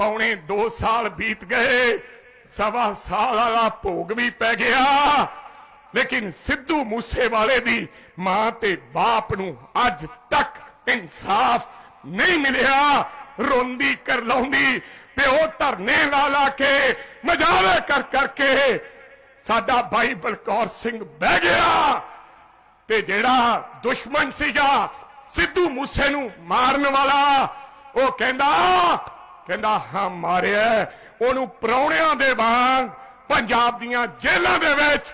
ਪੌਣੇ 2 ਸਾਲ ਬੀਤ ਗਏ, ਸਵਾ ਸਾਲ ਵਾਲਾ ਭੋਗ ਵੀ ਪੈ ਗਿਆ। ਲੇਕਿਨ ਸਿੱਧੂ ਮੂਸੇਵਾਲੇ ਦੀ ਮਾਂ ਤੇ ਬਾਪ ਨੂੰ ਅੱਜ ਤੱਕ ਇਨਸਾਫ ਨਹੀਂ ਮਿਲਿਆ। ਰੋਂਦੀ ਕਰ ਲਾਉਂਦੀ, ਪਿਓ ਧਰਨੇ ਲਾ ਲਾ ਕੇ ਮਜਾਵੇ ਕਰ ਕਰਕੇ ਸਾਡਾ ਭਾਈ ਬਲਕੌਰ ਸਿੰਘ ਬਹਿ ਗਿਆ। ਤੇ ਜਿਹੜਾ ਦੁਸ਼ਮਣ ਸੀਗਾ ਸਿੱਧੂ ਮੂਸੇ ਨੂੰ ਮਾਰਨ ਵਾਲਾ, ਉਹ ਕਹਿੰਦਾ ਕਹਿੰਦਾ, ਹਾਂ, ਮਾਰਿਆ ਉਹਨੂੰ ਪਰੌਣਿਆਂ ਦੇ ਵਾਂਗ ਪੰਜਾਬ ਦੀਆਂ ਜੇਲ੍ਹਾਂ ਦੇ ਵਿੱਚ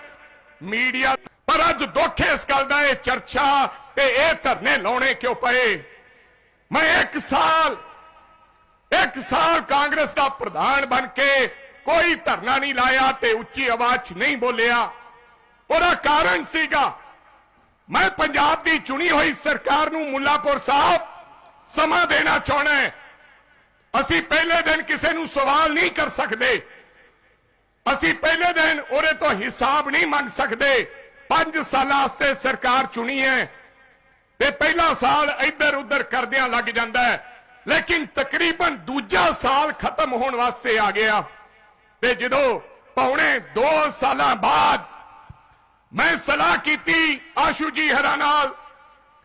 ਮੀਡੀਆ ਪਰ ਅੱਜ ਦੁੱਖ ਇਸ ਗੱਲ ਦਾ, ਇਹ ਚਰਚਾ ਤੇ ਇਹ ਧਰਨੇ ਲਾਉਣੇ ਕਿਉਂ ਪਏ? ਮੈਂ ਇੱਕ ਸਾਲ ਇੱਕ ਸਾਲ ਕਾਂਗਰਸ ਦਾ ਪ੍ਰਧਾਨ ਬਣ ਕੇ ਕੋਈ ਧਰਨਾ ਨਹੀਂ ਲਾਇਆ ਤੇ ਉੱਚੀ ਆਵਾਜ਼ 'ਚ ਨਹੀਂ ਬੋਲਿਆ। ਉਹਦਾ ਕਾਰਨ ਸੀਗਾ, ਮੈਂ ਪੰਜਾਬ ਦੀ ਚੁਣੀ ਹੋਈ ਸਰਕਾਰ ਨੂੰ ਮੁੱਲਾਪੁਰ ਸਾਹਿਬ ਸਮਾਂ ਦੇਣਾ ਚਾਹਣਾ ਅਸੀਂ ਪਹਿਲੇ ਦਿਨ ਕਿਸੇ ਨੂੰ ਸਵਾਲ ਨਹੀਂ ਕਰ ਸਕਦੇ। ਅਸੀਂ ਪਹਿਲੇ ਦਿਨ ਉਹਦੇ ਤੋਂ ਹਿਸਾਬ ਨਹੀਂ ਮੰਗ ਸਕਦੇ। 5 ਸਾਲਾਂ ਵਾਸਤੇ ਸਰਕਾਰ ਚੁਣੀ ਹੈ ਤੇ ਪਹਿਲਾ ਸਾਲ ਇੱਧਰ ਉੱਧਰ ਕਰਦਿਆਂ ਲੱਗ ਜਾਂਦਾ ਹੈ। ਲੇਕਿਨ ਤਕਰੀਬਨ ਦੂਜਾ ਸਾਲ ਖਤਮ ਹੋਣ ਵਾਸਤੇ ਆ ਗਿਆ। ਤੇ ਜਦੋਂ ਪੌਣੇ 2 ਸਾਲਾਂ ਬਾਅਦ ਮੈਂ ਸਲਾਹ ਕੀਤੀ ਆਸ਼ੂ ਜੀ ਹਰਾ ਨਾਲ,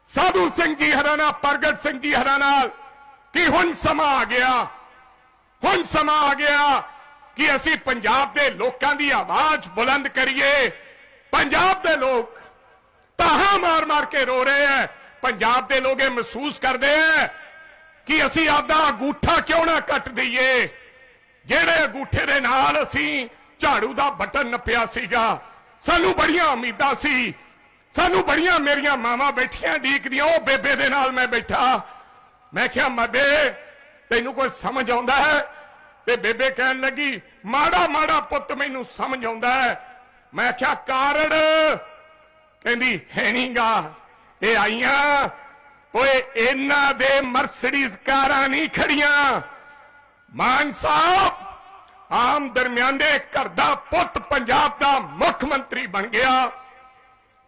ਸਾਧੂ ਸਿੰਘ ਜੀ ਹਰਾ ਨਾਲ, ਪ੍ਰਗਟ ਸਿੰਘ ਜੀ ਹਰਾ ਨਾਲ ਕਿ ਹੁਣ ਸਮਾਂ ਆ ਗਿਆ। ਹੁਣ ਸਮਾਂ ਆ ਗਿਆ ਕਿ ਅਸੀਂ ਪੰਜਾਬ ਦੇ ਲੋਕਾਂ ਦੀ ਆਵਾਜ਼ ਬੁਲੰਦ ਕਰੀਏ। ਪੰਜਾਬ ਦੇ ਲੋਕ ਤਾਹਾ ਮਾਰ ਮਾਰ ਕੇ ਰੋ ਰਹੇ ਹੈ ਪੰਜਾਬ ਦੇ ਲੋਕ ਇਹ ਮਹਿਸੂਸ ਕਰਦੇ ਹੈ ਕਿ ਅਸੀਂ ਆਪਦਾ ਅੰਗੂਠਾ ਕਿਉਂ ਨਾ ਕੱਟ ਦਈਏ। ਜਿਹੜੇ ਅੰਗੂਠੇ ਦੇ ਨਾਲ ਅਸੀਂ ਝਾੜੂ ਦਾ ਬਟਨ ਨੱਪਿਆ ਸੀਗਾ, ਸਾਨੂੰ ਬੜੀਆਂ ਉਮੀਦਾਂ ਸੀ। ਸਾਨੂੰ ਬੜੀਆਂ ਮੇਰੀਆਂ ਮਾਵਾਂ ਬੈਠੀਆਂ ਢੀਕਦੀਆਂ ਉਹ ਬੇਬੇ ਦੇ ਨਾਲ ਮੈਂ ਬੈਠਾ। ਮੈਂ ਕਿਹਾ ਮੱਬੇ ਤੈਨੂੰ ਕੋਈ ਸਮਝ ਆਉਂਦਾ ਹੈ? ਤੇ ਬੇਬੇ ਕਹਿਣ ਲੱਗੀ, ਮਾੜਾ ਮਾੜਾ ਪੁੱਤ ਮੈਨੂੰ ਸਮਝ ਆਉਂਦਾ ਹੈ। ਮੈਂ ਕਿਹਾ, ਕਾਰੜ, ਕਹਿੰਦੀ, ਹੈ ਨਹੀਂਗਾ ਇਹ ਆਈਆਂ, ਓਏ, ਇਹਨਾਂ ਦੇ ਮਰਸਡੀਜ਼ ਕਾਰਾਂ ਨਹੀਂ ਖੜੀਆਂ। ਮਾਨ ਸਾਹਿਬ, ਆਮ ਦਰਮਿਆਨੇ ਘਰ ਦਾ ਪੁੱਤ ਪੰਜਾਬ ਦਾ ਮੁੱਖ ਮੰਤਰੀ ਬਣ ਗਿਆ।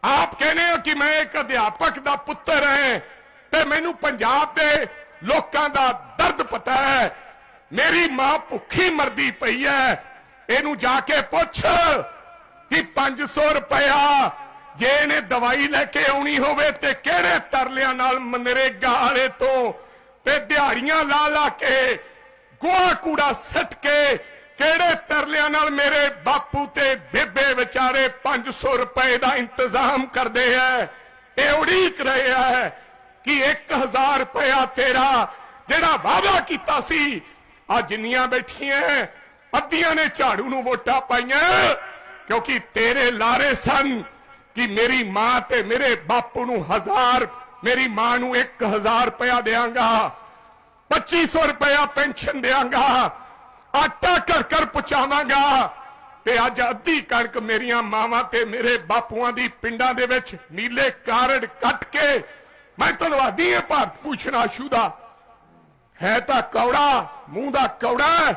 ਆਪ ਕਹਿੰਦੇ ਹੋ ਕਿ ਮੈਂ ਇੱਕ ਅਧਿਆਪਕ ਦਾ ਪੁੱਤਰ ਹਾਂ। ਤੇ ਮੈਨੂੰ ਪੰਜਾਬ ਦੇ ਲੋਕਾਂ ਦਾ ਦਰਦ ਪਤਾ ਹੈ। ਮੇਰੀ ਮਾਂ ਭੁੱਖੀ ਮਰਦੀ ਪਈ ਹੈ। ਇਹਨੂੰ ਜਾ ਕੇ ਪੁੱਛ ਕਿ 500 ਰੁਪਇਆ ਜੇ ਇਹਨੇ ਦਵਾਈ ਲੈ ਕੇ ਆਉਣੀ ਹੋਵੇ ਤੇ ਕਿਹੜੇ ਤਰਲਿਆਂ ਨਾਲ ਮਨਰੇਗਾ ਵਾਲੇ ਤੋਂ? ਤੇ ਦਿਹਾੜੀਆਂ ਲਾ ਲਾ ਕੇ, ਗੋਹਾ ਕੂੜਾ ਸੱਟ ਕੇ ਕਿਹੜੇ ਤਰਲਿਆਂ ਨਾਲ ਮੇਰੇ ਬਾਪੂ ਤੇ ਬੇਬੇ ਵਿਚਾਰੇ 500 ਰੁਪਏ ਦਾ ਇੰਤਜ਼ਾਮ ਕਰਦੇ ਐ ਇਹ ਉਡੀਕ ਰਹੇ ਐ ਕਿ 1000 ਰੁਪਇਆ ਤੇਰਾ ਜਿਹੜਾ ਵਾਅਦਾ ਕੀਤਾ ਸੀ ਆ ਜਿੰਨੀਆਂ ਬੈਠੀਆਂ, ਅੱਧੀਆਂ ਨੇ ਝਾੜੂ ਨੂੰ ਵੋਟਾਂ ਪਾਈਆਂ, ਕਿਉਂਕਿ ਤੇਰੇ ਲਾਰੇ ਸਨ ਕਿ ਮੇਰੀ ਮਾਂ ਤੇ ਮੇਰੇ ਬਾਪੂ ਨੂੰ ਹਜ਼ਾਰ, ਮੇਰੀ ਮਾਂ ਨੂੰ 1000 ਰੁਪਇਆ ਦੇਵਾਂਗਾ 2500 ਰੁਪਇਆ ਪੈਨਸ਼ਨ ਦੇਵਾਂਗਾ ਆਟਾ ਘਰ ਘਰ ਪਹੁੰਚਾਵਾਂਗਾ, ਤੇ ਅੱਜ ਅੱਧੀ ਕਣਕ ਮੇਰੀਆਂ ਮਾਵਾਂ ਤੇ ਮੇਰੇ ਬਾਪੂਆਂ ਦੀ ਪਿੰਡਾਂ ਦੇ ਵਿੱਚ ਨੀਲੇ ਕਾਰਡ ਕੱਟ ਕੇ ਮੈਂ ਧੰਨਵਾਦੀ ਹਾਂ ਭਾਰਤ ਭੂਸ਼ਣ ਆਸ਼ੂ ਦਾ। ਹੈ ਤਾਂ ਕੌੜਾ, ਮੂੰਹ ਦਾ ਕੌੜਾ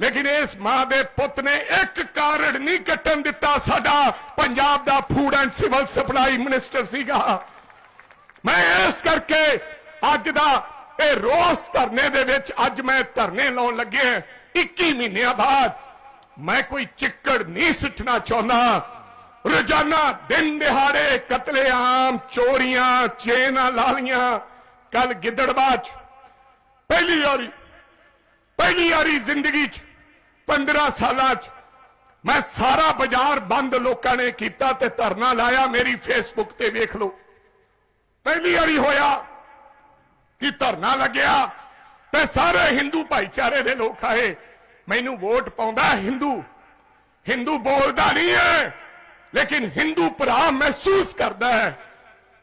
ਲੇਕਿਨ ਇਸ ਮਾਂ ਦੇ ਪੁੱਤ ਨੇ ਇੱਕ ਕਾਰਡ ਨਹੀਂ ਕੱਟਣ ਦਿੱਤਾ। ਸਾਡਾ ਪੰਜਾਬ ਦਾ food and civil supply minister ਸੀਗਾ। ਮੈਂ ਇਸ ਕਰਕੇ ਅੱਜ ਦਾ ਇਹ ਰੋਸ ਧਰਨੇ ਦੇ ਵਿੱਚ ਅੱਜ ਮੈਂ ਧਰਨੇ ਲਾਉਣ ਲੱਗਿਆ 21 ਮਹੀਨਿਆਂ ਬਾਅਦ ਮੈਂ ਕੋਈ ਚਿੱਕੜ ਨਹੀਂ ਸਿੱਟਣਾ ਚਾਹੁੰਦਾ। ਰੋਜ਼ਾਨਾ ਦਿਨ ਦਿਹਾੜੇ, ਕਤਲੇਆਮ, ਚੋਰੀਆਂ, ਚੇਨਾਂ ਲਾਲੀਆਂ ਕੱਲ ਗਿੱਦੜਬਾਜ ਪਹਿਲੀ ਵਾਰੀ ਪਹਿਲੀ ਵਾਰੀ ਜ਼ਿੰਦਗੀ 'ਚ 15 ਸਾਲਾਂ 'ਚ, ਮੈਂ ਸਾਰਾ ਬਾਜ਼ਾਰ ਬੰਦ ਲੋਕਾਂ ਨੇ ਕੀਤਾ ਤੇ ਧਰਨਾ ਲਾਇਆ, ਮੇਰੀ ਫੇਸਬੁੱਕ ਤੇ ਵੇਖ ਲਓ। ਪਹਿਲੀ ਵਾਰੀ ਹੋਇਆ ਕਿ ਧਰਨਾ ਲੱਗਿਆ ਤੇ ਸਾਰੇ ਹਿੰਦੂ ਭਾਈਚਾਰੇ ਦੇ ਲੋਕ ਆਏ। ਮੈਨੂੰ ਵੋਟ ਪਾਉਂਦਾ ਹਿੰਦੂ ਹਿੰਦੂ ਬੋਲਦਾ ਨਹੀਂ ਹੈ। ਲੇਕਿਨ ਹਿੰਦੂ ਭਰਾ ਮਹਿਸੂਸ ਕਰਦਾ ਹੈ।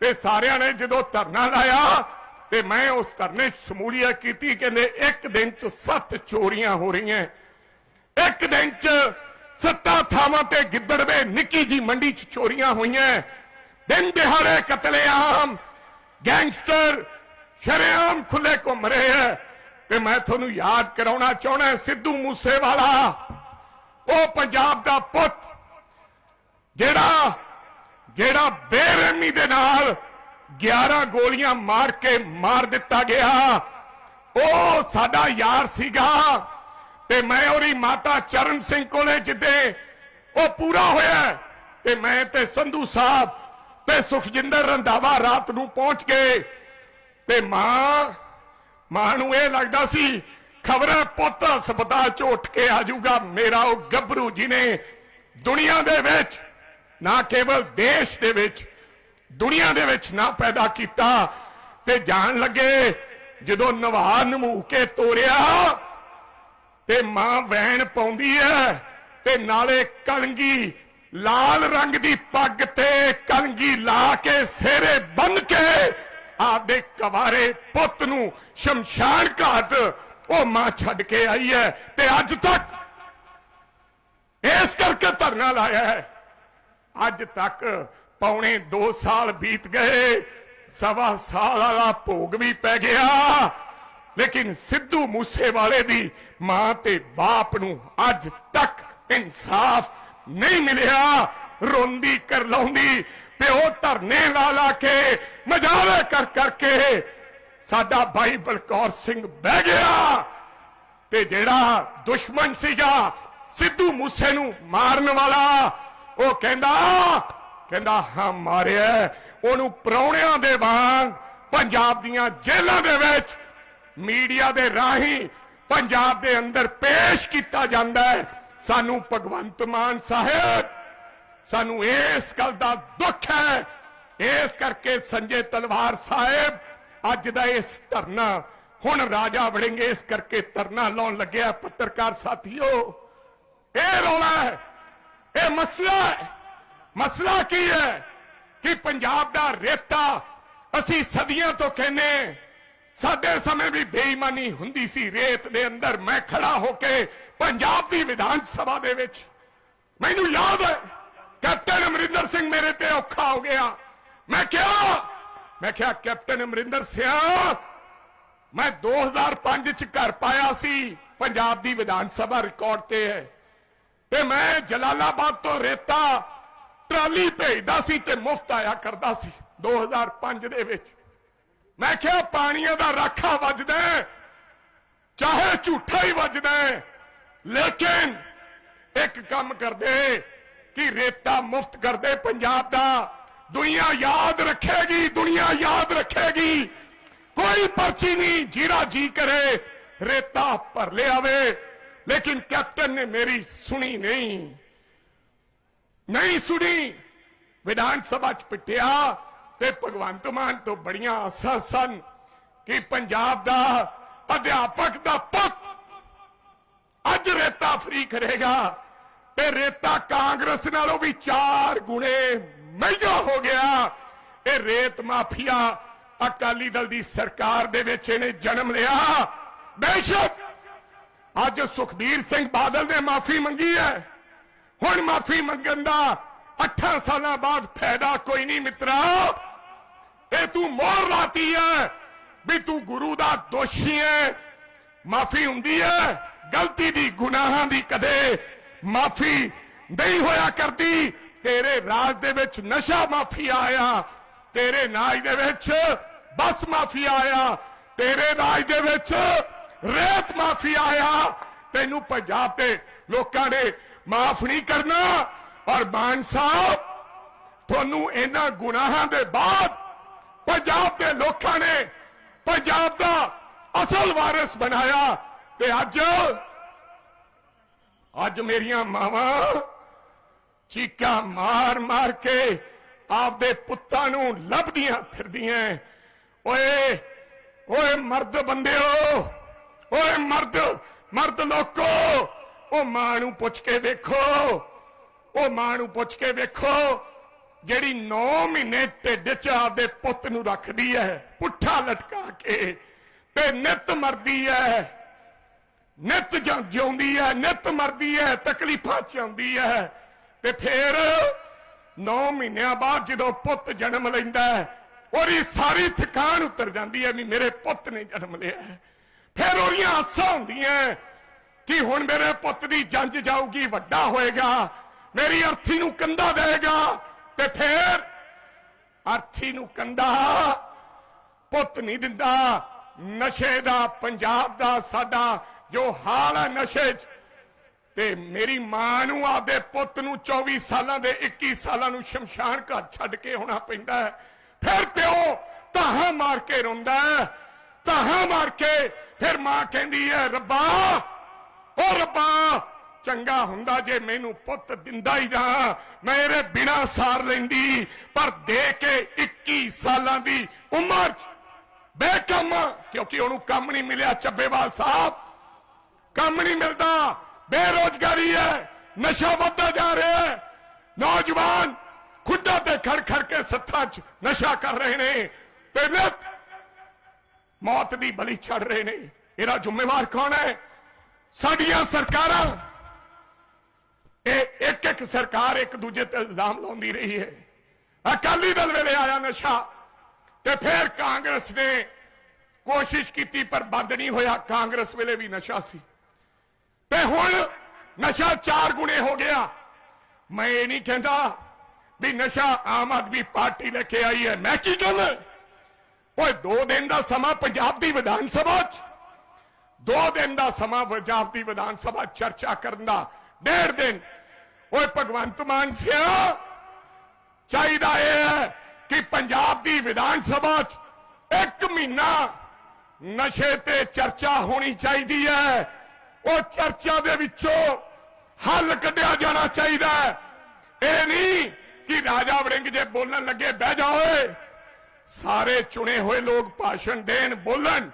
ਤੇ ਸਾਰਿਆਂ ਨੇ ਜਦੋਂ ਧਰਨਾ ਲਾਇਆ, ਤੇ ਮੈਂ ਉਸ ਧਰਨੇ 'ਚ ਸਮੂਲੀਅਤ ਕੀਤੀ, ਕਹਿੰਦੇ ਇੱਕ ਦਿਨ 'ਚ ਸੱਤ ਚੋਰੀਆਂ ਹੋ ਰਹੀਆਂ ਇੱਕ ਦਿਨ 'ਚ ਸੱਤਾ ਥਾਵਾਂ ਤੇ ਗਿੱਦੜਵੇ, ਨਿੱਕੀ ਜੀ ਮੰਡੀ 'ਚ ਚੋਰੀਆਂ ਹੋਈਆਂ ਦਿਨ ਦਿਹਾੜੇ ਕਤਲੇਆਮ, ਗੈਂਗਸਟਰ ਸ਼ਰੇਆਮ ਖੁੱਲੇ ਘੁੰਮ ਰਹੇ ਹੈ। ਤੇ ਮੈਂ ਤੁਹਾਨੂੰ ਯਾਦ ਕਰਾਉਣਾ ਚਾਹਣਾ ਸਿੱਧੂ ਮੂਸੇਵਾਲਾ, ਉਹ ਪੰਜਾਬ ਦਾ ਪੁੱਤ ਜਿਹੜਾ ਜਿਹੜਾ ਬੇਰਹਿਮੀ ਦੇ ਨਾਲ 11 ਗੋਲੀਆਂ ਮਾਰ ਕੇ ਮਾਰ ਦਿੱਤਾ ਗਿਆ, ਉਹ ਸਾਡਾ ਯਾਰ ਸੀਗਾ। ਤੇ ਮੈਂ ਉਹਦੀ ਮਾਤਾ ਚਰਨ ਸਿੰਘ ਕੋਲੇ ਜਿੱਦੇ ਉਹ ਪੂਰਾ ਹੋਇਆ, ਤੇ ਮੈਂ ਤੇ ਸੰਧੂ ਸਾਹਿਬ ਤੇ ਸੁਖਜਿੰਦਰ ਰੰਧਾਵਾ ਰਾਤ ਨੂੰ ਪਹੁੰਚ ਕੇ ਤੇ ਮਾਂ ਮਾਂ ਨੂੰ ਇਹ ਲੱਗਦਾ ਸੀ, ਖਬਰਾਂ ਪੁੱਤ ਹਸਪਤਾਲ ਚ ਉੱਠ ਕੇ ਆ ਜਾਊਗਾ, ਮੇਰਾ ਉਹ ਗੱਭਰੂ ਜੀ ਨੇ ਦੁਨੀਆ ਦੇ ਵਿੱਚ ਨਾ ਕੇਵਲ ਦੇਸ਼ ਦੇ ਵਿੱਚ, ਦੁਨੀਆ ਦੇ ਵਿੱਚ ਨਾ ਪੈਦਾ ਕੀਤਾ ਤੇ ਜਾਣ ਲੱਗੇ ਜਦੋਂ ਨਵਾ ਨਮੂ ਕੇ ਤੋਰਿਆ ਤੇ ਮਾਂ ਵੈਣ ਪਾਉਂਦੀ ਐ ਤੇ ਨਾਲੇ ਕਲੰਗੀ ਲਾਲ ਰੰਗ ਦੀ ਪੱਗ ਤੇ ਕਲੰਗੀ ਲਾ ਕੇ ਸਿਰੇ ਬੰਨ ਕੇ ਆਪਦੇ ਕਵਾਰੇ ਪੁੱਤ ਨੂੰ ਸ਼ਮਸ਼ਾਨ ਘਾਟ ਉਹ ਮਾਂ ਛੱਡ ਕੇ ਆਈ ਹੈ ਤੇ ਅੱਜ ਤੱਕ ਇਸ ਕਰਕੇ ਧਰਨਾ ਲਾਇਆ ਹੈ। ਅੱਜ ਤੱਕ ਪੌਣੇ 2 ਸਾਲ ਬੀਤ ਗਏ, ਸਵਾ ਸਾਲ ਵਾਲਾ ਭੋਗ ਵੀ ਪੈ ਗਿਆ। ਲੇਕਿਨ ਸਿੱਧੂ ਮੂਸੇਵਾਲੇ ਦੀ ਮਾਂ ਤੇ ਬਾਪ ਨੂੰ ਅੱਜ ਤੱਕ ਇਨਸਾਫ ਨਹੀਂ ਮਿਲਿਆ। ਰੋਂਦੀ ਕਰ ਲਾਉਂਦੀ ਪਿਓ ਧਰਨੇ ਲਾ ਲਾ ਕੇ ਮਜਾਵੇ ਕਰ ਕਰਕੇ ਸਾਡਾ ਭਾਈ ਬਲਕੌਰ ਸਿੰਘ ਬਹਿ ਗਿਆ। ਤੇ ਜਿਹੜਾ ਦੁਸ਼ਮਣ ਸੀਗਾ ਸਿੱਧੂ ਮੂਸੇ ਨੂੰ ਮਾਰਨ ਵਾਲਾ ਉਹ ਕਹਿੰਦਾ ਕਹਿੰਦਾ, ਹਾਂ ਮਾਰਿਆ ਉਹਨੂੰ ਪਰੌਣਿਆਂ ਦੇ ਵਾਂਗ ਪੰਜਾਬ ਦੀਆਂ ਜੇਲ੍ਹਾਂ ਦੇ ਵਿੱਚ ਮੀਡੀਆ ਦੇ ਰਾਹੀਂ ਪੰਜਾਬ ਦੇ ਅੰਦਰ ਪੇਸ਼ ਕੀਤਾ ਜਾਂਦਾ ਹੈ। ਸਾਨੂੰ ਭਗਵੰਤ ਮਾਨ ਸਾਹਿਬ, ਸਾਨੂੰ ਇਸ ਗੱਲ ਦਾ ਦੁੱਖ ਹੈ। ਇਸ ਕਰਕੇ ਸੰਜੇ ਤਲਵਾਰ ਸਾਹਿਬ, ਅੱਜ ਦਾ ਇਸ ਧਰਨਾ, ਹੁਣ ਰਾਜਾ ਵੜेंगे ਇਸ ਕਰਕੇ ਧਰਨਾ ਲਾਉਣ ਲੱਗਿਆ ਪੱਤਰਕਾਰ ਸਾਥੀਓ, ਇਹ ਰੌਲਾ ਹੈ। ਇਹ ਮਸਲਾ ਹੈ। ਮਸਲਾ ਕੀ ਹੈ ਕਿ ਪੰਜਾਬ ਦਾ ਰੇਤਾ ਅਸੀਂ ਸਦੀਆਂ ਤੋਂ ਕਹਿੰਨੇ ਸਾਡੇ ਸਮੇਂ ਵੀ ਬੇਈਮਾਨੀ ਹੁੰਦੀ ਸੀ ਰੇਤ ਦੇ ਅੰਦਰ ਮੈਂ ਖੜਾ ਹੋ ਕੇ ਪੰਜਾਬ ਦੀ ਵਿਧਾਨ ਸਭਾ ਦੇ ਵਿੱਚ। ਮੈਨੂੰ ਯਾਦ ਹੈ, ਕੈਪਟਨ ਅਮਰਿੰਦਰ ਸਿੰਘ ਮੇਰੇ ਤੇ ਔਖਾ ਹੋ ਗਿਆ। ਮੈਂ ਕਿਹਾ ਮੈਂ ਕਿਹਾ, ਕੈਪਟਨ ਅਮਰਿੰਦਰ ਸਿੰਘ ਮੈਂ 2005 ਚ ਘਰ ਪਾਇਆ ਸੀ, ਪੰਜਾਬ ਦੀ ਵਿਧਾਨ ਸਭਾ ਰਿਕਾਰਡ ਤੇ ਹੈ। ਤੇ ਮੈਂ ਜਲਾਲਾਬਾਦ ਤੋਂ ਰੇਤਾ ਟਰਾਲੀ ਭੇਜਦਾ ਸੀ ਤੇ ਮੁਫਤ ਆਇਆ ਕਰਦਾ ਸੀ 2005 ਦੇ ਵਿੱਚ। ਮੈਂ ਕਿਹਾ, ਪਾਣੀਆਂ ਦਾ ਰਾਖਾ ਵੱਜਦਾ ਚਾਹੇ ਝੂਠਾ ਹੀ ਵੱਜਦਾ ਲੇਕਿਨ ਇੱਕ ਕੰਮ ਕਰਦੇ ਕਿ ਰੇਤਾ ਮੁਫਤ ਕਰਦੇ, ਪੰਜਾਬ ਦਾ ਦੁਨੀਆ ਯਾਦ ਰੱਖੇਗੀ, ਦੁਨੀਆ ਯਾਦ ਰੱਖੇਗੀ। ਕੋਈ ਪਰਚੀ ਨਹੀਂ ਜਿਹੜਾ ਜੀ ਕਰੇ, ਰੇਤਾ ਭਰ ਲਿਆਵੇ। ਲੇਕਿਨ ਕੈਪਟਨ ਨੇ ਮੇਰੀ ਸੁਣੀ ਨਹੀਂ ਨਹੀਂ ਸੁਣੀ ਵਿਧਾਨ ਸਭਾ ਚ ਪਿੱਟਿਆ ਤੇ ਭਗਵੰਤ ਮਾਨ ਤੋਂ ਬੜੀਆਂ ਆਸਾਂ ਸਨ ਕਿ ਪੰਜਾਬ ਦਾ ਅਧਿਆਪਕ ਦਾ ਪੁੱਤ ਅੱਜ ਰੇਤਾ ਫ੍ਰੀ ਕਰੇਗਾ ਤੇ ਰੇਤਾ ਕਾਂਗਰਸ ਨਾਲੋਂ ਵੀ 4 ਗੁਣੇ ਮਹਿੰਗਾ ਹੋ ਗਿਆ ਇਹ ਰੇਤ ਮਾਫੀਆ ਅਕਾਲੀ ਦਲ ਦੀ ਸਰਕਾਰ ਦੇ ਵਿੱਚ ਇਹਨੇ ਜਨਮ ਲਿਆ ਬੇਸ਼ੱਕ ਅੱਜ ਸੁਖਬੀਰ ਸਿੰਘ ਬਾਦਲ ਨੇ ਮਾਫੀ ਮੰਗੀ ਹੈ। ਹੁਣ ਮਾਫੀ ਮੰਗਣ ਦਾ 8 ਸਾਲਾਂ ਬਾਅਦ ਫਾਇਦਾ ਕੋਈ ਨਹੀਂ ਮਿੱਤਰਾ। ਇਹ ਤੂੰ ਮੋਹਰ ਲਾਤੀ ਹੈ ਵੀ ਤੂੰ ਗੁਰੂ ਦਾ ਦੋਸ਼ੀ ਹੈ। ਮਾਫੀ ਹੁੰਦੀ ਹੈ, ਗਲਤੀ ਦੀ ਗੁਨਾਹਾਂ ਦੀ ਕਦੇ ਮਾਫੀ ਨਹੀਂ ਹੋਇਆ ਕਰਦੀ। ਤੇਰੇ ਰਾਜ ਦੇ ਵਿੱਚ ਨਸ਼ਾ ਮਾਫੀ ਆਇਆ, ਤੇਰੇ ਨਾਜ ਦੇ ਵਿੱਚ ਬਸ ਮਾਫੀ ਆਇਆ, ਤੇਰੇ ਰਾਜ ਦੇ ਵਿੱਚ ਰੇਤ ਮਾਫੀ ਆਇਆ। ਤੈਨੂੰ ਪੰਜਾਬ ਦੇ ਲੋਕਾਂ ਨੇ ਮਾਫ ਨਹੀਂ ਕਰਨਾ। ਔਰ ਮਾਨ ਸਾਹਿਬ, ਤੁਹਾਨੂੰ ਇਹਨਾਂ ਗੁਨਾਹਾਂ ਦੇ ਬਾਅਦ ਪੰਜਾਬ ਦੇ ਲੋਕਾਂ ਨੇ ਪੰਜਾਬ ਦਾ ਅਸਲ ਵਾਰਿਸ ਬਣਾਇਆ। ਤੇ ਅੱਜ ਅੱਜ ਮੇਰੀਆਂ ਮਾਵਾਂ ਚੀਕਾਂ ਮਾਰ ਮਾਰ ਕੇ ਆਪਦੇ ਪੁੱਤਾਂ ਨੂੰ ਲੱਭਦੀਆਂ ਫਿਰਦੀਆਂ। ਓਏ ਓਏ ਮਰਦ ਬੰਦਿਓ ਓਏ ਮਰਦ ਮਰਦ ਲੋਕੋ, ਉਹ ਮਾਂ ਨੂੰ ਪੁੱਛ ਕੇ ਵੇਖੋ, ਉਹ ਮਾਂ ਨੂੰ ਪੁੱਛ ਕੇ ਵੇਖੋ, ਜਿਹੜੀ 9 ਮਹੀਨੇ ਢਿੱਡ 'ਚ ਆਪਦੇ ਪੁੱਤ ਨੂੰ ਰੱਖਦੀ ਹੈ ਪੁੱਠਾ ਲਟਕਾ ਕੇ, ਤੇ ਨਿਤ ਮਰਦੀ ਹੈ ਨਿਤ ਜਿਉਂਦੀ ਹੈ ਨਿਤ ਮਰਦੀ ਹੈ ਤਕਲੀਫਾਂ ਚ ਆਉਂਦੀ ਹੈ ਤੇ ਫੇਰ 9 ਮਹੀਨਿਆਂ ਬਾਅਦ ਜਦੋਂ ਪੁੱਤ ਜਨਮ ਲੈਂਦਾ ਹੈ ਉਹਦੀ ਸਾਰੀ ਥਕਾਨ ਉਤਰ ਜਾਂਦੀ ਹੈ ਵੀ ਮੇਰੇ ਪੁੱਤ ਨੇ ਜਨਮ ਲਿਆ ਹੈ ਫਿਰ ਉਹਦੀਆਂ ਆਸਾਂ ਹੁੰਦੀਆਂ ਕਿ ਹੁਣ ਮੇਰੇ ਪੁੱਤ ਦੀ ਜੰਜ ਜਾਊਗੀ, ਵੱਡਾ ਹੋਏਗਾ, ਮੇਰੀ ਅਰਥੀ ਨੂੰ ਕੰਦਾ ਦੇਗਾ ਤੇ ਫਿਰ ਅਰਥੀ ਨੂੰ ਕੰਦਾ ਪੁੱਤ ਨਹੀਂ ਦਿੰਦਾ। ਨਸ਼ੇ ਦਾ, ਪੰਜਾਬ ਦਾ, ਸਾਡਾ ਜੋ ਹਾਲ ਹੈ ਨਸ਼ੇ 'ਚ ਤੇ ਮੇਰੀ ਮਾਂ ਨੂੰ ਆਪਦੇ ਪੁੱਤ ਨੂੰ 24 ਸਾਲਾਂ ਦੇ 21 ਸਾਲਾਂ ਨੂੰ ਸ਼ਮਸ਼ਾਨ ਘਾਟ ਛੱਡ ਕੇ ਹੋਣਾ ਪੈਂਦਾ ਹੈ। ਫਿਰ ਪਿਓ ਤਾਹਾਂ ਮਾਰ ਕੇ ਰੋਂਦਾ ਹੈ, ਤਾਹਾਂ ਮਾਰ ਕੇ ਫਿਰ ਮਾਂ ਕਹਿੰਦੀ ਹੈ, ਰੱਬਾ, ਓ ਰੱਬਾ, ਚੰਗਾ ਹੁੰਦਾ ਜੇ ਮੈਨੂੰ ਪੁੱਤ ਦਿੰਦਾ ਹੀ ਨਾ। ਮੈਂ ਬਿਨਾ ਸਾਰ ਲੈਂਦੀ, ਪਰ ਦੇ ਕੇ 21 ਸਾਲਾਂ ਦੀ ਉਮਰ। ਬੇਕਮ, ਕਿਉਂਕਿ ਉਹਨੂੰ ਕੰਮ ਨਹੀਂ ਮਿਲਿਆ, ਚੱਬੇਵਾਲ ਸਾਹਿਬ। ਕੰਮ ਨਹੀਂ ਮਿਲਦਾ, ਬੇਰੋਜ਼ਗਾਰੀ ਹੈ, ਨਸ਼ਾ ਵੱਧਦਾ ਜਾ ਰਿਹਾ ਹੈ। ਨੌਜਵਾਨ ਖੁੱਡਾ ਤੇ ਖੜ ਖੜ ਕੇ ਸੱਥਾਂ 'ਚ ਨਸ਼ਾ ਕਰ ਰਹੇ ਨੇ। ਤੇ ਨਿਤ ਮੌਤ ਦੀ ਬਲੀ ਛੱਡ ਰਹੇ ਨੇ। ਇਹਦਾ ਜ਼ਿੰਮੇਵਾਰ ਕੌਣ ਹੈ? ਸਾਡੀਆਂ ਸਰਕਾਰਾਂ। ਇਹ ਇੱਕ ਇੱਕ ਸਰਕਾਰ ਇੱਕ ਦੂਜੇ ਤੇ ਇਲਜ਼ਾਮ ਲਾਉਂਦੀ ਰਹੀ ਹੈ। ਅਕਾਲੀ ਦਲ ਵੇਲੇ ਆਇਆ ਨਸ਼ਾ ਤੇ ਫਿਰ ਕਾਂਗਰਸ ਨੇ ਕੋਸ਼ਿਸ਼ ਕੀਤੀ, ਪਰ ਬੰਦ ਨਹੀਂ ਹੋਇਆ। ਕਾਂਗਰਸ ਵੇਲੇ ਵੀ ਨਸ਼ਾ ਸੀ। ਤੇ ਹੁਣ ਨਸ਼ਾ ਚਾਰ ਗੁਣੇ ਹੋ ਗਿਆ। ਮੈਂ ਇਹ ਨਹੀਂ ਕਹਿੰਦਾ ਵੀ ਨਸ਼ਾ ਆਮ ਆਦਮੀ ਪਾਰਟੀ ਲੈ ਕੇ ਆਈ ਹੈ। ਮੈਂ ਕੀ ਕਹਿੰਦਾ? ਓਏ, ਦੋ ਦਿਨ ਦਾ ਸਮਾਂ ਪੰਜਾਬ ਦੀ ਵਿਧਾਨ ਸਭਾ 'ਚ। ਦੋ ਦਿਨ ਦਾ ਸਮਾਂ ਪੰਜਾਬ ਦੀ ਵਿਧਾਨ ਸਭਾ ਚਰਚਾ ਕਰਨ ਦਾ। ਡੇਢ ਦਿਨ। ਓਏ, ਭਗਵੰਤ ਮਾਨ ਸਿਆ ਚਾਹੀਦਾ ਇਹ ਹੈ ਕਿ ਪੰਜਾਬ ਦੀ ਵਿਧਾਨ ਸਭਾ 'ਚ ਇੱਕ ਮਹੀਨਾ ਨਸ਼ੇ ਤੇ ਚਰਚਾ ਹੋਣੀ ਚਾਹੀਦੀ ਹੈ। ਉਹ ਚਰਚਾ ਦੇ ਵਿੱਚੋਂ ਹੱਲ ਕੱਢਿਆ ਜਾਣਾ ਚਾਹੀਦਾ ਹੈ। ਇਹ ਨਹੀਂ ਕਿ ਰਾਜਾ ਵੜਿੰਗ ਜੇ ਬੋਲਣ ਲੱਗੇ, ਬਹਿ ਜਾਓਏ ਸਾਰੇ ਚੁਣੇ ਹੋਏ ਲੋਕ ਭਾਸ਼ਣ ਦੇਣ, ਬੋਲਣ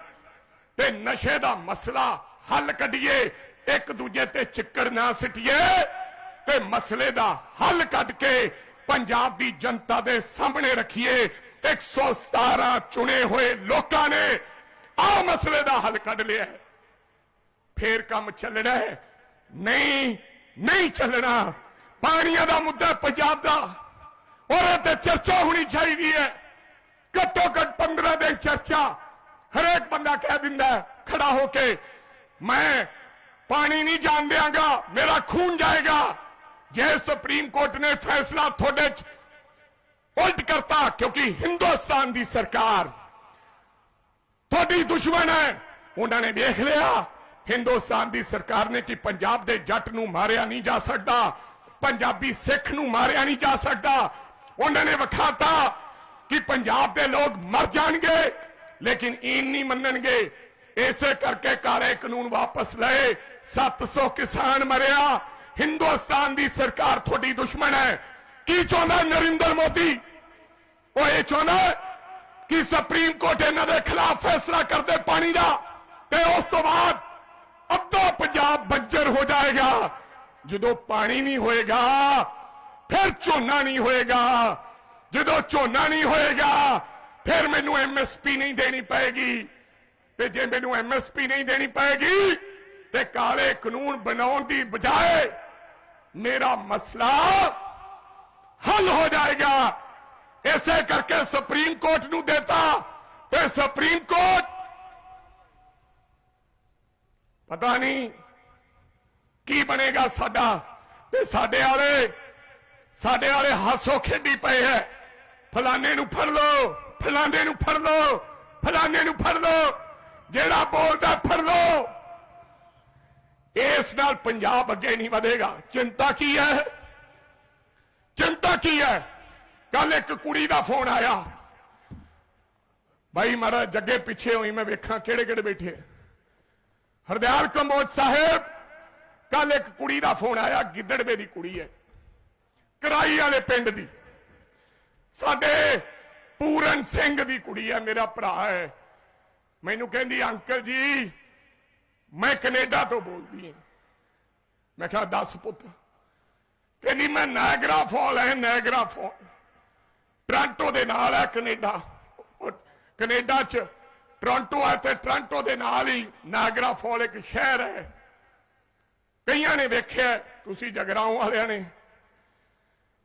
ਤੇ ਨਸ਼ੇ ਦਾ ਮਸਲਾ ਹੱਲ ਕੱਢੀਏ, ਇੱਕ ਦੂਜੇ ਤੇ ਚਿੱਕੜ ਨਾ ਸਿੱਟੀਏ ਤੇ ਮਸਲੇ ਦਾ ਹੱਲ ਕੱਢ ਕੇ ਪੰਜਾਬ ਦੀ ਜਨਤਾ ਦੇ ਸਾਹਮਣੇ ਰੱਖੀਏ। 117 ਚੁਣੇ ਹੋਏ ਲੋਕਾਂ ਨੇ ਆ ਮਸਲੇ ਦਾ ਹੱਲ ਕੱਢ ਲਿਆ ਫੇਰ ਕੰਮ ਚੱਲਣਾ ਹੈ। ਨਹੀਂ ਨਹੀਂ ਚੱਲਣਾ। ਪਾਣੀਆਂ ਦਾ ਮੁੱਦਾ ਪੰਜਾਬ ਦਾ। ਉਹਦੇ ਤੇ ਚਰਚਾ ਹੋਣੀ ਚਾਹੀਦੀ ਹੈ। ਘੱਟੋ ਘੱਟ 15 ਦਿਨ ਚਰਚਾ ਹਰੇਕ ਬੰਦਾ ਕਹਿ ਦਿੰਦਾ ਖੜਾ ਹੋ ਕੇ, ਮੈਂ ਪਾਣੀ ਨਹੀਂ ਜਾਣ ਦਿਆਂਗਾ, ਮੇਰਾ ਖੂਨ ਜਾਏਗਾ। ਜੇ ਸੁਪਰੀਮ ਕੋਰਟ ਨੇ ਫੈਸਲਾ ਤੁਹਾਡੇ ਚ ਉਲਟ ਕਰਤਾ, ਕਿਉਂਕਿ ਹਿੰਦੁਸਤਾਨ ਦੀ ਸਰਕਾਰ ਤੁਹਾਡੀ ਦੁਸ਼ਮਣ ਹੈ। ਉਹਨਾਂ ਨੇ ਦੇਖ ਲਿਆ, ਹਿੰਦੁਸਤਾਨ ਦੀ ਸਰਕਾਰ ਨੇ ਕਿ ਪੰਜਾਬ ਦੇ ਜੱਟ ਨੂੰ ਮਾਰਿਆ ਨਹੀਂ ਜਾ ਸਕਦਾ, ਪੰਜਾਬੀ ਸਿੱਖ ਨੂੰ ਮਾਰਿਆ ਨਹੀਂ ਜਾ ਸਕਦਾ। ਉਹਨਾਂ ਨੇ ਵਿਖਾਤਾ ਕਿ ਪੰਜਾਬ ਦੇ ਲੋਕ ਮਰ ਜਾਣਗੇ, ਲੇਕਿਨ ਈਨ ਨਹੀਂ ਮੰਨਣਗੇ। ਇਸੇ ਕਰਕੇ ਕਾਲੇ ਕਾਨੂੰਨ ਵਾਪਸ ਲਏ। 700 ਕਿਸਾਨ ਮਰਿਆ। ਹਿੰਦੁਸਤਾਨ ਦੀ ਸਰਕਾਰ ਤੁਹਾਡੀ ਦੁਸ਼ਮਣ ਹੈ। ਕੀ ਚਾਹੁੰਦਾ ਨਰਿੰਦਰ ਮੋਦੀ? ਉਹ ਇਹ ਚਾਹੁੰਦਾ ਕਿ ਸੁਪਰੀਮ ਕੋਰਟ ਇਹਨਾਂ ਦੇ ਖਿਲਾਫ ਫੈਸਲਾ ਕਰਦੇ ਪਾਣੀ ਦਾ, ਤੇ ਉਸ ਤੋਂ ਬਾਅਦ ਅੱਧਾ ਪੰਜਾਬ ਬੰਜਰ ਹੋ ਜਾਏਗਾ। ਜਦੋਂ ਪਾਣੀ ਨਹੀਂ ਹੋਏਗਾ, ਫਿਰ ਝੋਨਾ ਨਹੀਂ ਹੋਏਗਾ। ਜਦੋਂ ਝੋਨਾ ਨਹੀਂ ਹੋਏਗਾ, ਫਿਰ ਮੈਨੂੰ ਐਮਐਸਪੀ ਨਹੀਂ ਦੇਣੀ ਪਏਗੀ। ਤੇ ਜੇ ਮੈਨੂੰ ਐਮਐਸਪੀ ਨਹੀਂ ਦੇਣੀ ਪਏਗੀ, ਤੇ ਕਾਲੇ ਕਾਨੂੰਨ ਬਣਾਉਣ ਦੀ ਬਜਾਏ ਮੇਰਾ ਮਸਲਾ ਹੱਲ ਹੋ ਜਾਏਗਾ। ਇਸੇ ਕਰਕੇ ਸੁਪਰੀਮ ਕੋਰਟ ਨੂੰ ਦੇਤਾ। ਤੇ ਸੁਪਰੀਮ ਕੋਰਟ ਪਤਾ ਨਹੀਂ ਕੀ ਬਣੇਗਾ ਸਾਡਾ। ਤੇ ਸਾਡੇ ਵਾਲੇ ਸਾਡੇ ਵਾਲੇ ਹਾਸੋ ਖੇਡੀ ਪਏ ਹੈ। ਫਲਾਣੇ ਨੂੰ ਫੜ ਲਓ, ਫਲਾਣੇ ਨੂੰ ਫੜ ਲਓ, ਫਲਾਣੇ ਨੂੰ ਫੜ ਲਓ, ਜਿਹੜਾ ਬੋਲਦਾ ਫੜ ਲਓ। ਇਸ ਨਾਲ ਪੰਜਾਬ ਅੱਗੇ ਨਹੀਂ ਵਧੇਗਾ। ਚਿੰਤਾ ਕੀ ਹੈ? ਚਿੰਤਾ ਕੀ ਹੈ? ਕੱਲ ਇੱਕ ਕੁੜੀ ਦਾ ਫੋਨ ਆਇਆ। ਭਾਈ ਮਾਰਾ ਜੱਗੇ ਪਿੱਛੇ ਹੋਈ, ਮੈਂ ਵੇਖਾਂ ਕਿਹੜੇ ਕਿਹੜੇ ਬੈਠੇ ਹਰਦਿਆਲ ਕੰਬੋਜ ਸਾਹਿਬ ਕੱਲ ਇੱਕ ਕੁੜੀ ਦਾ ਫੋਨ ਆਇਆ, ਗਿੱਦੜਵੇ ਦੀ ਕੁੜੀ ਹੈ। ਕਰਾਈ ਵਾਲੇ ਪਿੰਡ ਦੀ। ਸਾਡੇ ਪੂਰਨ ਸਿੰਘ ਦੀ ਕੁੜੀ ਹੈ, ਮੇਰਾ ਭਰਾ ਹੈ। ਮੈਨੂੰ ਕਹਿੰਦੀ, ਅੰਕਲ ਜੀ, ਮੈਂ ਕੈਨੇਡਾ ਤੋਂ ਬੋਲਦੀ ਹਾਂ। ਮੈਂ ਕਿਹਾ, ਦੱਸ ਪੁੱਤ, ਕਹਿੰਦੀ, ਮੈਂ ਨਾਇਗਰਾ ਫਾਲ ਹੈ ਨਾਇਗਰਾ ਫਾਲ। ਟ੍ਰਾਂਟੋ ਦੇ ਨਾਲ ਹੈ ਕੈਨੇਡਾ। ਉਹ ਕੈਨੇਡਾ ਚ ਟੋਰਾਂਟੋ ਹੈ ਤੇ ਟੋਰਾਂਟੋ ਦੇ ਨਾਲ ਹੀ ਨਾਇਗਰਾ ਫਾਲ ਇੱਕ ਸ਼ਹਿਰ ਹੈ। ਕਈਆਂ ਨੇ ਵੇਖਿਆ, ਤੁਸੀਂ ਜਗਰਾਉਂ ਵਾਲਿਆਂ ਨੇ।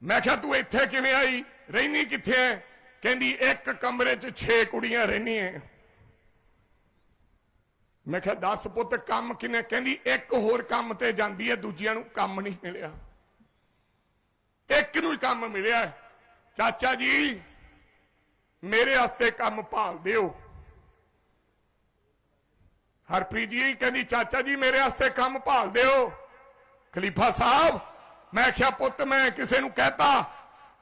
ਮੈਂ ਕਿਹਾ, ਤੂੰ ਇੱਥੇ ਕਿਵੇਂ ਆਈ? ਰਹਿਨੀ ਕਿੱਥੇ ਹੈ ਕਹਿੰਦੀ, ਇੱਕ ਕਮਰੇ 'ਚ 6 ਕੁੜੀਆਂ ਰਹਿੰਦੀਆਂ ਮੈਂ ਕਿਹਾ 10 ਪੁੱਤ, ਕੰਮ ਕਿਨੇ ਕਹਿੰਦੀ, ਇੱਕ ਹੋਰ ਕੰਮ ਤੇ ਜਾਂਦੀ ਹੈ ਦੂਜਿਆਂ ਨੂੰ ਕੰਮ ਨਹੀਂ ਮਿਲਿਆ। ਇੱਕ ਨੂੰ ਕੰਮ ਮਿਲਿਆ ਚਾਚਾ ਜੀ, ਮੇਰੇ ਵਾਸਤੇ ਕੰਮ ਭਾਲ ਦਿਓ। ਹਰਪ੍ਰੀਤ ਜੀ ਕਹਿੰਦੀ, ਚਾਚਾ ਜੀ, ਮੇਰੇ ਵਾਸਤੇ ਕੰਮ ਭਾਲ ਦਿਓ। ਖਲੀਫਾ ਸਾਹਿਬ, ਮੈਂ ਕਿਹਾ, ਪੁੱਤ, ਮੈਂ ਕਿਸੇ ਨੂੰ ਕਹਤਾ।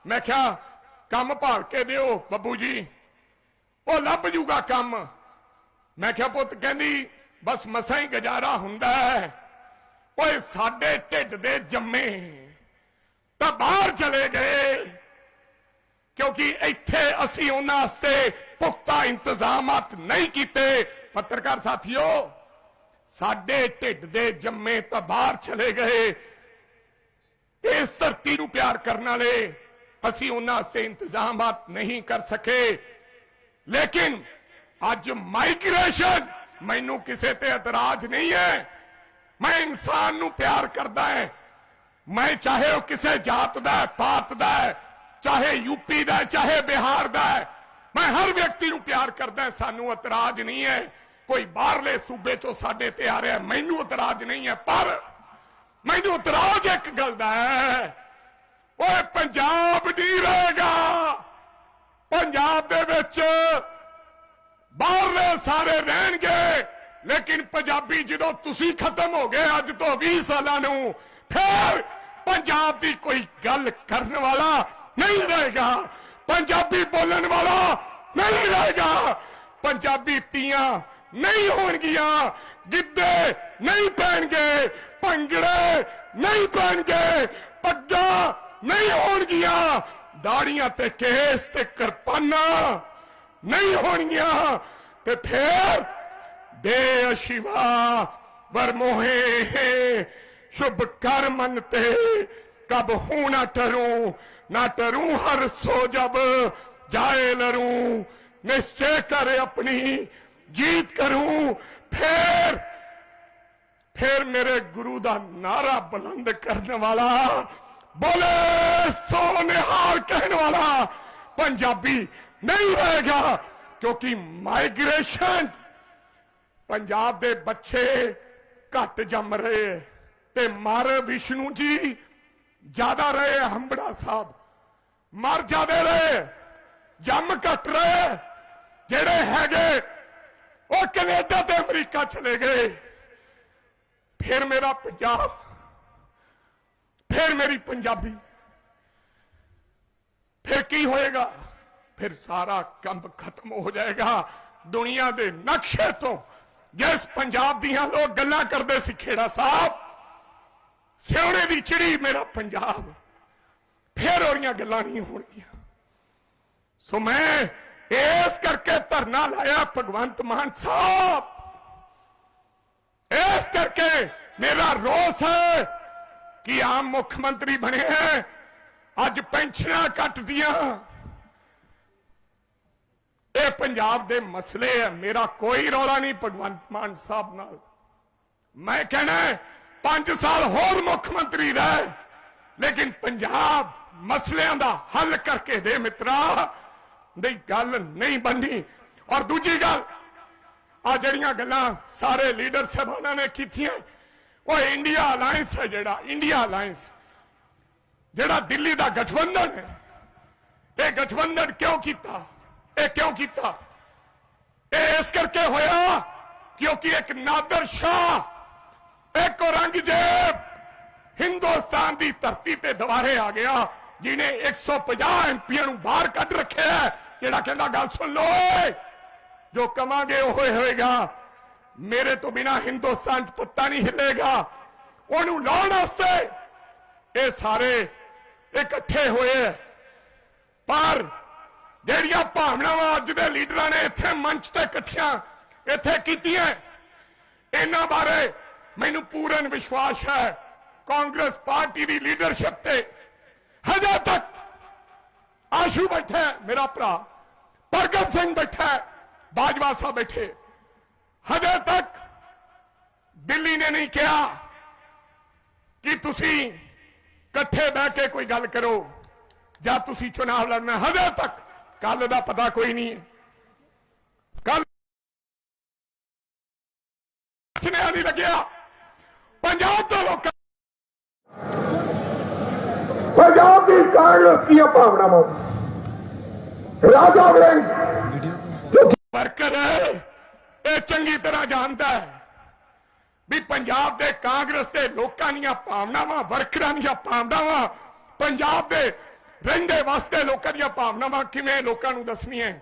ਮੈਂ ਕਿਹਾ ਕੰਮ ਭਾਲ ਕੇ ਦਿਓ, ਬੱਬੂ ਜੀ। ਉਹ ਲੱਭ ਜੂਗਾ ਕੰਮ। ਮੈਂ ਕਿਹਾ, ਪੁੱਤ ਕਹਿੰਦੀ, ਬਸ ਮਸਾਂ ਹੀ ਗੁਜ਼ਾਰਾ ਹੁੰਦਾ ਹੈ। ਓਏ, ਸਾਡੇ ਢਿੱਡ ਦੇ ਜੰਮੇ ਤਾਂ ਬਾਹਰ ਚਲੇ ਗਏ। ਕਿਉਂਕਿ ਇੱਥੇ ਅਸੀਂ ਉਹਨਾਂ ਵਾਸਤੇ ਪੁਖਤਾ ਇੰਤਜ਼ਾਮਾਤ ਨਹੀਂ ਕੀਤੇ। ਪੱਤਰਕਾਰ ਸਾਥੀਓ, ਸਾਡੇ ਢਿੱਡ ਦੇ ਜੰਮੇ ਤਾਂ ਬਾਹਰ ਚਲੇ ਗਏ। ਇਸ ਧਰਤੀ ਨੂੰ ਪਿਆਰ ਕਰਨ ਵਾਲੇ ਅਸੀਂ ਉਹਨਾਂ ਸੇ ਇੰਤਜ਼ਾਮਾਤ ਨਹੀਂ ਕਰ ਸਕੇ। ਲੇਕਿਨ ਅੱਜ ਮਾਈਗ੍ਰੇਸ਼ਨ ਮੈਨੂੰ ਕਿਸੇ ਤੇ ਇਤਰਾਜ਼ ਨਹੀਂ ਹੈ। ਮੈਂ ਇਨਸਾਨ ਨੂੰ ਪਿਆਰ ਕਰਦਾ ਹਾਂ। ਮੈਂ ਚਾਹੇ ਉਹ ਕਿਸੇ ਜਾਤ ਦਾ ਪਾਤ ਦਾ ਚਾਹੇ ਯੂਪੀ ਦਾ ਚਾਹੇ ਬਿਹਾਰ ਦਾ ਮੈਂ ਹਰ ਵਿਅਕਤੀ ਨੂੰ ਪਿਆਰ ਕਰਦਾ ਸਾਨੂੰ ਇਤਰਾਜ਼ ਨਹੀਂ ਹੈ। ਕੋਈ ਬਾਹਰਲੇ ਸੂਬੇ ਚੋਂ ਸਾਡੇ ਤੇ ਆ ਰਿਹਾ ਮੈਨੂੰ ਇਤਰਾਜ਼ ਨਹੀਂ ਹੈ। ਪਰ ਮੈਨੂੰ ਇਤਰਾਜ਼ ਇੱਕ ਗੱਲ ਦਾ ਹੈ। ਓਏ ਪੰਜਾਬ ਨਹੀਂ ਰਹੇਗਾ ਪੰਜਾਬ ਦੇ ਵਿੱਚ ਬਾਹਰਲੇ ਸਾਰੇ ਰਹਿਣਗੇ, ਲੇਕਿਨ ਪੰਜਾਬੀ ਜਦੋਂ ਤੁਸੀਂ ਖਤਮ ਹੋ ਗਏ ਅੱਜ ਤੋਂ 20 ਸਾਲਾਂ ਨੂੰ, ਫਿਰ ਪੰਜਾਬ ਦੀ ਕੋਈ ਗੱਲ ਕਰਨ ਵਾਲਾ ਨਹੀਂ ਰਹੇਗਾ। ਪੰਜਾਬੀ ਬੋਲਣ ਵਾਲਾ ਨਹੀਂ ਰਹੇਗਾ। ਪੰਜਾਬੀ ਤੀਆਂ ਨਹੀਂ ਹੋਣਗੀਆਂ, ਗਿੱਧੇ ਨਹੀਂ ਪੈਣਗੇ, ਭੰਗੜੇ ਨਹੀਂ ਪੈਣਗੇ, ਪੱਗਾਂ ਨਹੀਂ ਹੋਣਗੀਆਂ। ਦਾੜੀਆਂ ਤੇ ਕੇਸ ਤੇ ਕਿਰਪਾਨਾਂ ਨਹੀਂ ਹੋਣਗੀਆਂ। ਤੇ ਫੇਰ ਦੇ ਵਰਮੋਹੇ ਸ਼ੁਭ ਕਰ ਤੇ ਕਬ ਹੂੰ ਨਾ ਟਰੂ ਨਾ ਟਰੂ ਹਰ ਸੋ ਜਬ ਜਾਏ ਲਰੂ। ਨਿਸ਼ਚੈ ਕਰ ਆਪਣੀ, ਜੀਤ ਕਰੂ। ਫੇਰ ਫੇਰ ਮੇਰੇ ਗੁਰੂ ਦਾ ਨਾਰਾ ਬੁਲੰਦ ਕਰਨ ਵਾਲਾ ਬੋਲੇ ਸੋ ਨਿਹਾਲ ਕਹਿਣ ਵਾਲਾ ਪੰਜਾਬੀ ਨਹੀਂ ਰਹੇਗਾ ਕਿਉਂਕਿ ਮਾਈਗ੍ਰੇਸ਼ਨ ਪੰਜਾਬ ਦੇ ਬੱਚੇ ਘੱਟ ਜੰਮ ਰਹੇ ਤੇ ਮਰ ਵਿਸ਼ਨੂੰ ਜੀ ਜ਼ਿਆਦਾ ਰਹੇ, ਹੰਬੜਾ ਸਾਹਿਬ। ਮਰ ਜ਼ਿਆਦੇ ਰਹੇ, ਜੰਮ ਘੱਟ ਰਹੇ, ਜਿਹੜੇ ਹੈਗੇ, ਉਹ ਕੈਨੇਡਾ ਤੇ ਅਮਰੀਕਾ ਚਲੇ ਗਏ। ਫਿਰ ਮੇਰਾ ਪੰਜਾਬ ਫਿਰ ਮੇਰੀ ਪੰਜਾਬੀ। ਫਿਰ ਕੀ ਹੋਏਗਾ? ਫਿਰ ਸਾਰਾ ਕੰਮ ਖਤਮ ਹੋ ਜਾਏਗਾ। ਦੁਨੀਆ ਦੇ ਨਕਸ਼ੇ ਤੋਂ ਜਿਸ ਪੰਜਾਬ ਦੀਆਂ ਲੋਕ ਗੱਲਾਂ ਕਰਦੇ ਸੀ, ਖੇੜਾ ਸਾਹਿਬ, ਸਿਉਣੇ ਦੀ ਚਿੜੀ ਮੇਰਾ ਪੰਜਾਬ। ਫਿਰ ਉਹਰੀਆਂ ਗੱਲਾਂ ਨਹੀਂ ਹੋਣਗੀਆਂ। ਸੋ ਮੈਂ ਇਸ ਕਰਕੇ ਧਰਨਾ ਲਾਇਆ, ਭਗਵੰਤ ਮਾਨ ਸਾਹਿਬ। ਇਸ ਕਰਕੇ ਮੇਰਾ ਰੋਸ ਹੈ ਕਿ ਆਮ ਮੁੱਖ ਮੰਤਰੀ ਬਣੇ ਹੈ ਅੱਜ ਪੈਨਸ਼ਨਾਂ ਕੱਟਦੀਆਂ। ਇਹ ਪੰਜਾਬ ਦੇ ਮਸਲੇ ਹੈ ਮੇਰਾ ਕੋਈ ਰੌਲਾ ਨਹੀਂ ਭਗਵੰਤ ਮਾਨ ਸਾਹਿਬ ਨਾਲ। ਮੈਂ ਕਹਿਣਾ 5 ਸਾਲ ਹੋਰ ਮੁੱਖ ਮੰਤਰੀ ਰਹਿ, ਲੇਕਿਨ ਪੰਜਾਬ ਮਸਲਿਆਂ ਦਾ ਹੱਲ ਕਰਕੇ ਦੇ ਮਿੱਤਰਾ ਨਹੀਂ ਗੱਲ ਨਹੀਂ ਬੰਦੀ ਔਰ ਦੂਜੀ ਗੱਲ ਆ ਜਿਹੜੀਆਂ ਗੱਲਾਂ ਸਾਰੇ ਲੀਡਰ ਸਾਹਿਬਾਨਾਂ ਨੇ ਕੀਤੀਆਂ ਉਹ ਇੰਡੀਆ ਅਲਾਈਅੰਸ ਹੈ ਜਿਹੜਾ, ਇੰਡੀਆ ਅਲਾਈਅੰਸ। ਜਿਹੜਾ ਦਿੱਲੀ ਦਾ ਗਠਬੰਧਨ ਹੈ। ਇਹ ਗਠਬੰਧਨ ਕਿਉਂ ਕੀਤਾ? ਇਹ ਕਿਉਂ ਕੀਤਾ? ਇਹ ਇਸ ਕਰਕੇ ਹੋਇਆ ਕਿਉਂਕਿ ਇੱਕ ਨਾਦਰ ਸ਼ਾਹ, ਇੱਕ ਔਰੰਗਜ਼ੇਬ ਹਿੰਦੁਸਤਾਨ ਦੀ ਧਰਤੀ ਤੇ ਦੁਬਾਰੇ ਆ ਗਿਆ ਜਿਨੇ 150 ਐਮਪੀਆਂ ਨੂੰ ਬਾਹਰ ਕੱਢ ਰੱਖਿਆ ਜਿਹੜਾ ਕਹਿੰਦਾ, ਗੱਲ ਸੁਣ ਲਓ, ਜੋ ਕਵਾਂਗੇ, ਉਹ ਹੋਏਗਾ। ਮੇਰੇ ਤੋਂ ਬਿਨਾ ਹਿੰਦੁਸਤਾਨ 'ਚ ਪੱਤਾ ਨਹੀਂ ਹਿੱਲੇਗਾ। ਉਹਨੂੰ ਲਾਉਣ ਵਾਸਤੇ ਇਹ ਸਾਰੇ ਇਕੱਠੇ ਹੋਏ ਹੈ। ਪਰ ਜਿਹੜੀਆਂ ਭਾਵਨਾਵਾਂ ਅੱਜ ਦੇ ਲੀਡਰਾਂ ਨੇ ਇੱਥੇ ਮੰਚ ਤੇ ਇਕੱਠੀਆਂ ਇੱਥੇ ਕੀਤੀਆਂ, ਇਹਨਾਂ ਬਾਰੇ ਮੈਨੂੰ ਪੂਰਨ ਵਿਸ਼ਵਾਸ ਹੈ। ਕਾਂਗਰਸ ਪਾਰਟੀ ਦੀ ਲੀਡਰਸ਼ਿਪ ਤੇ ਹਜੇ ਤੱਕ ਆਸ਼ੂ ਬੈਠਾ ਮੇਰਾ ਭਰਾ। ਪ੍ਰਗਟ ਸਿੰਘ ਬੈਠਾ ਬਾਜਵਾ ਸਾਹਿਬ ਬੈਠੇ। ਹਜੇ ਤੱਕ ਦਿੱਲੀ ਨੇ ਨਹੀਂ ਕਿਹਾ ਕਿ ਤੁਸੀਂ ਇਕੱਠੇ ਬਹਿ ਕੇ ਕੋਈ ਗੱਲ ਕਰੋ ਜਾਂ ਤੁਸੀਂ ਚੁਣਾਵ ਲੜਨਾ। ਹਜੇ ਤੱਕ ਕੱਲ ਦਾ ਪਤਾ ਕੋਈ ਨਹੀਂ ਕੱਲ ਸੁਨੇਹਾ ਨਹੀਂ ਲੱਗਿਆ। ਪੰਜਾਬ ਦੇ ਲੋਕਾਂ ਪੰਜਾਬ ਦੀ ਕਾਂਗਰਸ ਦੀਆਂ ਭਾਵਨਾਵਾਂ? ਰਾਜਾ ਵੜਿੰਗ ਵਰਕਰ ਹੈ ਇਹ ਚੰਗੀ ਤਰ੍ਹਾਂ ਜਾਣਦਾ ਹੈ ਵੀ ਪੰਜਾਬ ਦੇ ਕਾਂਗਰਸ ਦੇ ਲੋਕਾਂ ਦੀਆਂ ਭਾਵਨਾਵਾਂ, ਵਰਕਰਾਂ ਦੀਆਂ ਭਾਵਨਾਵਾਂ, ਪੰਜਾਬ ਦੇ ਰਹਿੰਦੇ ਵਾਸਤੇ ਲੋਕਾਂ ਦੀਆਂ ਭਾਵਨਾਵਾਂ ਕਿਵੇਂ ਲੋਕਾਂ ਨੂੰ ਦੱਸਣੀਆਂ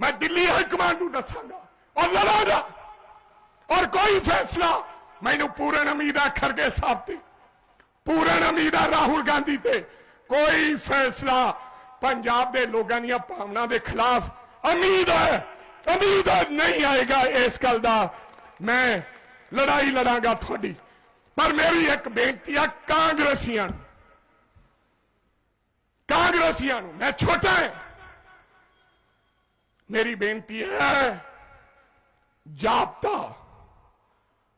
ਮੈਂ ਦਿੱਲੀ ਹਾਈ ਕਮਾਂਡ ਨੂੰ ਦੱਸਾਂਗਾ। ਔਰ ਲੜਾਂਗਾ। ਔਰ ਕੋਈ ਫੈਸਲਾ ਮੈਨੂੰ ਪੂਰਨ ਉਮੀਦ ਹੈ ਖਰਗੇ ਸਾਹਿਬ ਤੇ। ਪੂਰਨ ਉਮੀਦ ਹੈ ਰਾਹੁਲ ਗਾਂਧੀ ਤੇ। ਕੋਈ ਫੈਸਲਾ ਪੰਜਾਬ ਦੇ ਲੋਕਾਂ ਦੀਆਂ ਭਾਵਨਾਵਾਂ ਦੇ ਖਿਲਾਫ ਉਮੀਦ ਹੈ। ਉਮੀਦ ਨਹੀਂ ਆਏਗਾ ਇਸ ਗੱਲ ਦਾ। ਮੈਂ ਲੜਾਈ ਲੜਾਂਗਾ ਤੁਹਾਡੀ। ਪਰ ਮੇਰੀ ਇੱਕ ਬੇਨਤੀ ਹੈ ਕਾਂਗਰਸੀਆਂ ਨੂੰ। ਕਾਂਗਰਸੀਆਂ ਨੂੰ, ਮੈਂ ਛੋਟਾ ਹਾਂ। ਮੇਰੀ ਬੇਨਤੀ ਹੈ ਜਾਪਤਾ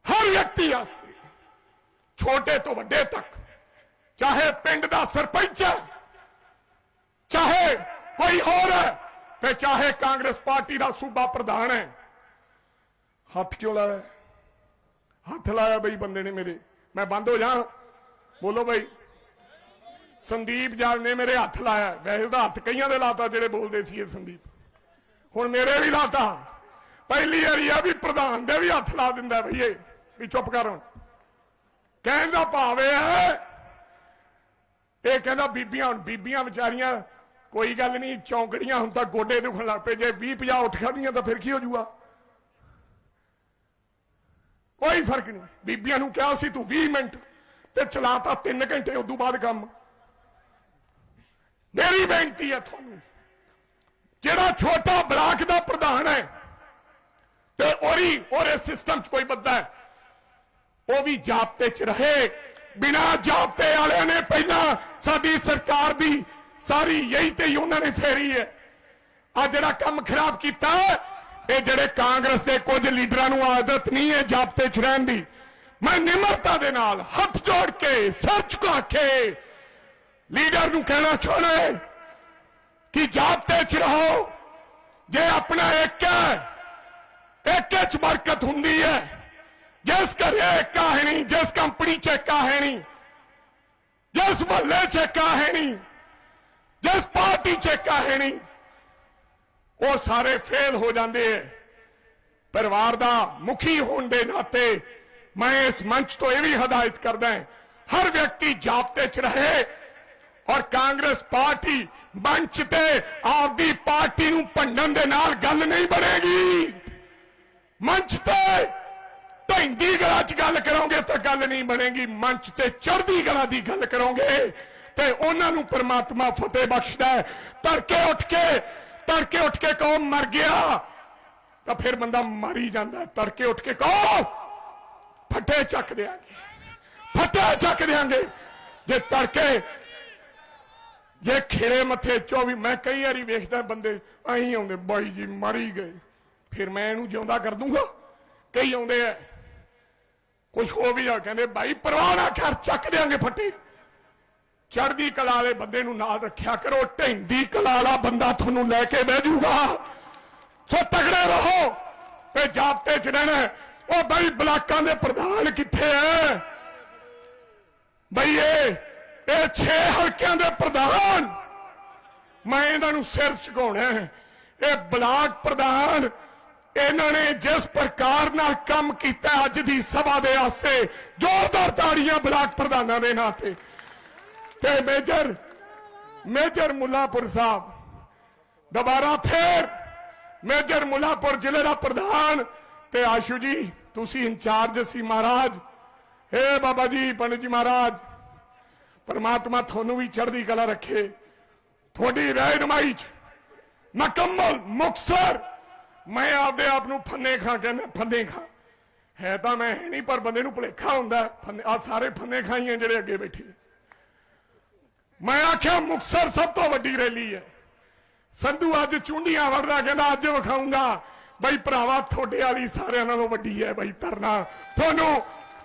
ਹਰ ਵਿਅਕਤੀ ਆਸੇ ਛੋਟੇ ਤੋਂ ਵੱਡੇ ਤੱਕ, ਚਾਹੇ ਪਿੰਡ ਦਾ ਸਰਪੰਚ ਹੈ, ਚਾਹੇ ਕੋਈ ਹੋਰ ਹੈ ਤੇ ਚਾਹੇ ਕਾਂਗਰਸ ਪਾਰਟੀ ਦਾ ਸੂਬਾ ਪ੍ਰਧਾਨ ਹੈ, ਹੱਥ ਕਿਉਂ ਲਾਇਆ? ਹੱਥ ਲਾਇਆ ਬਈ ਬੰਦੇ ਨੇ ਮੇਰੇ। ਮੈਂ ਬੰਦ ਹੋ ਜਾ। ਬੋਲੋ ਬਈ। ਸੰਦੀਪ ਜਾਲ ਨੇ ਮੇਰੇ ਹੱਥ ਲਾਇਆ। ਵੈਸੇ ਤਾਂ ਹੱਥ ਕਈਆਂ ਦੇ ਲਾਤਾ, ਜਿਹੜੇ ਬੋਲਦੇ ਸੀ ਇਹ ਸੰਦੀਪ। ਹੁਣ ਮੇਰੇ ਵੀ ਲਾਤਾ। ਪਹਿਲੀ ਵਾਰੀ ਆ ਵੀ ਪ੍ਰਧਾਨ ਦੇ ਵੀ ਹੱਥ ਲਾ ਦਿੰਦਾ ਬਈ ਇਹ। ਵੀ ਚੁੱਪ ਕਰ ਹੁਣ। ਕਹਿਣ ਦਾ ਭਾਵ ਇਹ ਹੈ। ਇਹ ਕਹਿੰਦਾ ਬੀਬੀਆਂ, ਹੁਣ ਬੀਬੀਆਂ ਵਿਚਾਰੀਆਂ ਕੋਈ ਗੱਲ ਨਹੀਂ, ਚੌਂਕੜੀਆਂ ਹੁਣ ਤਾਂ ਗੋਡੇ ਦੁਖਣ ਲੱਗ ਪਏ। ਜੇ 20 50 ਉੱਠ ਖੜੀਆਂ ਤਾਂ ਫਿਰ ਕੀ ਹੋ ਜਾਊਗਾ? ਕੋਈ ਫ਼ਰਕ ਨਹੀਂ। ਬੀਬੀਆਂ ਨੂੰ ਕਿਹਾ ਸੀ ਤੂੰ 20 ਮਿੰਟ ਤੇ ਚਲਾਤਾ 3 ਘੰਟੇ, ਉਦੋਂ ਬਾਅਦ ਕੰਮ। ਮੇਰੀ ਬੇਨਤੀ ਹੈ ਤੁਹਾਨੂੰ, ਜਿਹੜਾ ਛੋਟਾ ਬਲਾਕ ਦਾ ਪ੍ਰਧਾਨ ਹੈ ਤੇ ਉਹਦੀ, ਉਹਦੇ ਸਿਸਟਮ 'ਚ ਕੋਈ ਬੰਦਾ ਹੈ, ਉਹ ਵੀ ਜਾਪਤੇ 'ਚ ਰਹੇ। ਬਿਨਾ ਜਾਪਤੇ ਵਾਲਿਆਂ ਨੇ ਪਹਿਲਾਂ ਸਾਡੀ ਸਰਕਾਰ ਦੀ ਸਾਰੀ ਯਹੀ ਤੇ ਹੀ ਉਹਨਾਂ ਨੇ ਫੇਰੀ ਹੈ। ਆ ਜਿਹੜਾ ਕੰਮ ਖਰਾਬ ਕੀਤਾ ਇਹ ਜਿਹੜੇ ਕਾਂਗਰਸ ਦੇ ਕੁਝ ਲੀਡਰਾਂ ਨੂੰ ਆਦਤ ਨਹੀਂ ਹੈ ਜਾਬਤੇ 'ਚ ਰਹਿਣ ਦੀ, ਮੈਂ ਨਿਮਰਤਾ ਦੇ ਨਾਲ ਹੱਥ ਜੋੜ ਕੇ ਸਰ ਝੁਕਾ ਕੇ ਲੀਡਰ ਨੂੰ ਕਹਿਣਾ ਚਾਹੁੰਦਾ ਹਾਂ ਕਿ ਜਾਬਤੇ 'ਚ ਰਹੋ। ਜੇ ਆਪਣਾ ਇੱਕ ਹੈ, ਇੱਕ ਚ ਬਰਕਤ ਹੁੰਦੀ ਹੈ। ਜਿਸ ਘਰੇ ਏਕਾ ਹੈ ਨਹੀਂ, ਜਿਸ ਕੰਪਨੀ ਚ ਏਕਾ ਹੈ ਨਹੀਂ, ਜਿਸ ਮਹੱਲੇ ਚ ਏਕਾ ਹੈ ਨਹੀਂ ਜਿਸ ਪਾਰਟੀ ਚ ਏਕਾ ਉਹ ਸਾਰੇ ਫੇਲ ਹੋ ਜਾਂਦੇ ਐ ਪਰਿਵਾਰ ਦਾ ਮੁਖੀ ਹੋਣ ਦੇ ਨਾਤੇ ਮੈਂ ਇਸ ਮੰਚ ਤੋਂ ਇਹ ਵੀ ਹਦਾਇਤ ਕਰਦਾ ਹਾਂ, ਹਰ ਵਿਅਕਤੀ ਜਾਪਤੇ ਚ ਰਹੇ ਔਰ ਕਾਂਗਰਸ ਪਾਰਟੀ ਮੰਚ ਤੇ ਆਪਦੀ ਪਾਰਟੀ ਨੂੰ ਭੰਡਣ ਦੇ ਨਾਲ ਗੱਲ ਨਹੀਂ ਬਣੇਗੀ। ਮੰਚ ਤੇ ਢੈਂਦੀ ਗਲਾ 'ਚ ਗੱਲ ਕਰੋਗੇ ਤਾਂ ਗੱਲ ਨਹੀਂ ਬਣੇਗੀ, ਮੰਚ ਤੇ ਚੜ੍ਹਦੀ ਗਲਾ ਦੀ ਗੱਲ ਕਰੋਗੇ। ਤੇ ਉਹਨਾਂ ਨੂੰ ਪਰਮਾਤਮਾ ਫਤਿਹ ਬਖਸ਼ਦਾ ਹੈ। ਤੜਕੇ ਉੱਠ ਕੇ, ਤੜਕੇ ਉੱਠ ਕੇ ਕਹੋ ਮਰ ਗਿਆ, ਤਾਂ ਫਿਰ ਬੰਦਾ ਮਰ ਹੀ। ਜਾਂਦਾ ਤੜਕੇ ਉੱਠ ਕੇ ਕਹੋ ਫੱਟੇ ਚੱਕ ਦਿਆਂਗੇ। ਫੱਟੇ ਚੱਕ ਦਿਆਂਗੇ। ਜੇ ਤੜਕੇ, ਜੇ ਖੇਰੇ ਮੱਥੇ 24 ਮੈਂ ਕਈ ਵਾਰੀ ਵੇਖਦਾ ਬੰਦੇ ਆਹੀਂ ਆਉਂਦੇ, ਬਾਈ ਜੀ ਮਰ ਹੀ ਗਏ। ਫਿਰ ਮੈਂ ਇਹਨੂੰ ਜਿਉਂਦਾ ਕਰ ਦੂੰਗਾ। ਕਈ ਆਉਂਦੇ ਆ ਕੁਝ ਹੋ ਵੀ ਆ ਕਹਿੰਦੇ ਭਾਈ ਪਰਵਾਹ ਨਾ ਕਰ, ਚੱਕ ਦਿਆਂਗੇ ਫੱਟੇ ਚੜ੍ਹਦੀ ਕਲਾ ਵਾਲੇ ਬੰਦੇ ਨੂੰ ਨਾਲ ਰੱਖਿਆ ਕਰੋ ਢੈਂਦੀ ਕਲਾ ਵਾਲਾ ਬੰਦਾ ਤੁਹਾਨੂੰ ਲੈ ਕੇ ਬਹਿ ਜਾਊਗਾ। ਸੋ ਤਗੜੇ ਰਹੋ ਤੇ ਜਾਬਤੇ ਚ ਰਹਿਣਾ ਉਹ ਬਈ ਬਲਾਕਾਂ ਦੇ ਪ੍ਰਧਾਨ ਕਿੱਥੇ ਐ? ਬਈ ਇਹ ਇਹ 6 ਹਲਕਿਆਂ ਦੇ ਪ੍ਰਧਾਨ। ਮੈਂ ਇਹਨਾਂ ਨੂੰ ਸਿਰ ਝੁਕਾਉਣਾ ਇਹ ਬਲਾਕ ਪ੍ਰਧਾਨ, ਇਹਨਾਂ ਨੇ ਜਿਸ ਪ੍ਰਕਾਰ ਨਾਲ ਕੰਮ ਕੀਤਾ ਅੱਜ ਦੀ ਸਭਾ ਦੇ ਆਸੇ, ਜ਼ੋਰਦਾਰ ਤਾੜੀਆਂ ਬਲਾਕ ਪ੍ਰਧਾਨਾਂ ਦੇ ਨਾਂ ਤੇ। ਤੇ ਮੇਜਰ ਮੇਜਰ ਮੁੱਲਾਪੁਰ ਸਾਹਿਬ, ਦੁਬਾਰਾ ਫੇਰ ਮੇਜਰ ਮੁੱਲਾਪੁਰ ਜ਼ਿਲ੍ਹੇ ਦਾ ਪ੍ਰਧਾਨ ਤੇ ਆਸ਼ੂ ਜੀ, ਤੁਸੀਂ ਇੰਚਾਰਜ ਸੀ ਮਹਾਰਾਜ। ਏ ਬਾਬਾ ਜੀ, ਪੰਡਿਤ ਜੀ ਮਹਾਰਾਜ, ਪਰਮਾਤਮਾ ਤੁਹਾਨੂੰ ਵੀ ਚੜ੍ਹਦੀ ਕਲਾ ਰੱਖੇ। ਤੁਹਾਡੀ ਰਹਿਨਮਾਈ ਚ ਮੁਕੰਮਲ ਮੁਕਸਰ ਮੈਂ ਆਪਦੇ ਆਪ ਨੂੰ ਫੰਨੇ ਖਾਂ ਕਹਿੰਦਾ, ਫੰਨੇ ਖਾਂ। ਹੈ ਤਾਂ ਮੈਂ ਹੈ ਨਹੀਂ, ਪਰ ਬੰਦੇ ਨੂੰ ਭੁਲੇਖਾ ਹੁੰਦਾ, ਫੰਨੇ ਆ ਸਾਰੇ ਫੰਨੇ ਖਾਈਆਂ ਜਿਹੜੇ ਅੱਗੇ ਬੈਠੇ। ਮੈਂ ਆਖਿਆ ਮੁਕਸਰ ਸਭ ਤੋਂ ਵੱਡੀ ਰੈਲੀ ਹੈ। ਸੰਧੂ ਅੱਜ ਚੁੰਡੀਆਂ ਵੜਦਾ ਕਹਿੰਦਾ, ਅੱਜ ਵਿਖਾਉਂਗਾ ਬਈ ਭਰਾਵਾ, ਤੁਹਾਡੇ ਵਾਲੀ ਸਾਰਿਆਂ ਨਾਲੋਂ ਵੱਡੀ ਹੈ ਬਈ ਤਰਨਾ ਤੁਹਾਨੂੰ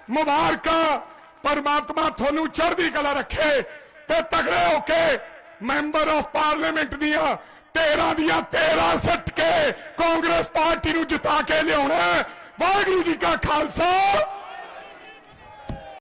ਮੁਬਾਰਕਾਂ, ਪਰਮਾਤਮਾ ਤੁਹਾਨੂੰ ਚੜ੍ਹਦੀ ਕਲਾ ਰੱਖੇ ਤੇ ਤਗੜੇ ਹੋ ਕੇ ਮੈਂਬਰ ਆਫ ਪਾਰਲੀਮੈਂਟ ਦੀਆਂ 13 ਦੀਆਂ 13 ਸੱਟ ਕੇ ਕਾਂਗਰਸ ਪਾਰਟੀ ਨੂੰ ਜਿਤਾ ਕੇ ਲਿਆਉਣਾ ਵਾਹਿਗੁਰੂ ਜੀ ਕਾ ਖਾਲਸਾ।